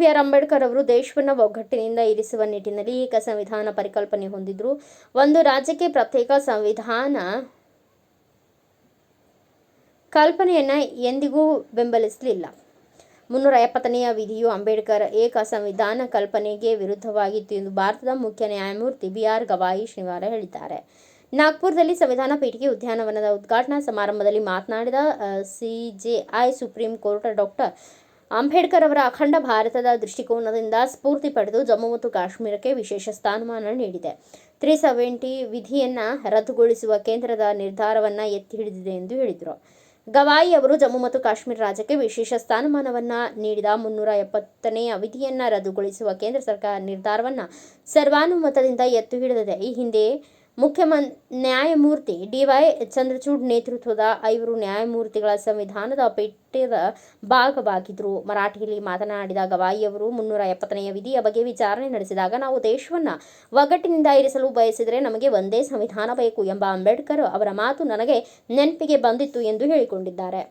B R Ambedkar ಅವರು ದೇಶವನ್ನು ಒಗ್ಗಟ್ಟಿನಿಂದ ಇರಿಸುವ ನಿಟ್ಟಿನಲ್ಲಿ ಏಕ ಸಂವಿಧಾನ ಪರಿಕಲ್ಪನೆ ಹೊಂದಿದ್ರು. ಒಂದು ರಾಜ್ಯಕ್ಕೆ ಪ್ರತ್ಯೇಕ ಸಂವಿಧಾನ ಕಲ್ಪನೆಯನ್ನು ಎಂದಿಗೂ ಬೆಂಬಲಿಸಲಿಲ್ಲ. ಮುನ್ನೂರ ಎಪ್ಪತ್ತನೆಯ ವಿಧಿಯು ಅಂಬೇಡ್ಕರ್ ಏಕ ಸಂವಿಧಾನ ಕಲ್ಪನೆಗೆ ವಿರುದ್ಧವಾಗಿತ್ತು ಎಂದು ಭಾರತದ ಮುಖ್ಯ ನ್ಯಾಯಮೂರ್ತಿ ಬಿ ಆರ್ ಗವಾಯಿ ಶನಿವಾರ ಹೇಳಿದ್ದಾರೆ. ನಾಗ್ಪುರದಲ್ಲಿ ಸಂವಿಧಾನ ಪೀಠಿಗೆ ಉದ್ಯಾನವನದ ಉದ್ಘಾಟನಾ ಸಮಾರಂಭದಲ್ಲಿ ಮಾತನಾಡಿದ CJI supreme court doctor Ambedkar ಅವರ ಅಖಂಡ ಭಾರತದ ದೃಷ್ಟಿಕೋನದಿಂದ ಸ್ಫೂರ್ತಿ ಪಡೆದು ಜಮ್ಮು ಮತ್ತು ಕಾಶ್ಮೀರಕ್ಕೆ ವಿಶೇಷ ಸ್ಥಾನಮಾನ ನೀಡಿದೆ. ತ್ರೀ ಸೆವೆಂಟಿ ವಿಧಿಯನ್ನು ರದ್ದುಗೊಳಿಸುವ ಕೇಂದ್ರದ ನಿರ್ಧಾರವನ್ನು ಎತ್ತಿ ಹಿಡಿದಿದೆ ಎಂದು ಹೇಳಿದರು. ಗವಾಯಿ ಅವರು ಜಮ್ಮು ಮತ್ತು ಕಾಶ್ಮೀರ ರಾಜ್ಯಕ್ಕೆ ವಿಶೇಷ ಸ್ಥಾನಮಾನವನ್ನು ನೀಡಿದ ಮುನ್ನೂರ ಎಪ್ಪತ್ತನೆಯ ವಿಧಿಯನ್ನು ರದ್ದುಗೊಳಿಸುವ ಕೇಂದ್ರ ಸರ್ಕಾರ ನಿರ್ಧಾರವನ್ನು ಸರ್ವಾನುಮತದಿಂದ ಎತ್ತು ಹಿಡಿದಿದೆ. ಈ ಹಿಂದೆ ಮುಖ್ಯಮಂ ನ್ಯಾಯಮೂರ್ತಿ ಡಿ ವೈ ಚಂದ್ರಚೂಡ್ ನೇತೃತ್ವದ ಐವರು ನ್ಯಾಯಮೂರ್ತಿಗಳ ಸಂವಿಧಾನದ ಪೀಠದ ಭಾಗವಾಗಿದ್ದರು ಮರಾಠಿಯಲ್ಲಿ ಮಾತನಾಡಿದ ಗವಾಯಿಯವರು ಮುನ್ನೂರ ಎಪ್ಪತ್ತನೆಯ ವಿಧಿಯ ಬಗ್ಗೆ ವಿಚಾರಣೆ ನಡೆಸಿದಾಗ ನಾವು ದೇಶವನ್ನು ಒಗ್ಗಟ್ಟಿನಿಂದ ಇರಿಸಲು ಬಯಸಿದರೆ ನಮಗೆ ಒಂದೇ ಸಂವಿಧಾನ ಬೇಕು ಎಂಬ ಅಂಬೇಡ್ಕರ್ ಅವರ ಮಾತು ನನಗೆ ನೆನಪಿಗೆ ಬಂದಿತ್ತು ಎಂದು ಹೇಳಿಕೊಂಡಿದ್ದಾರೆ.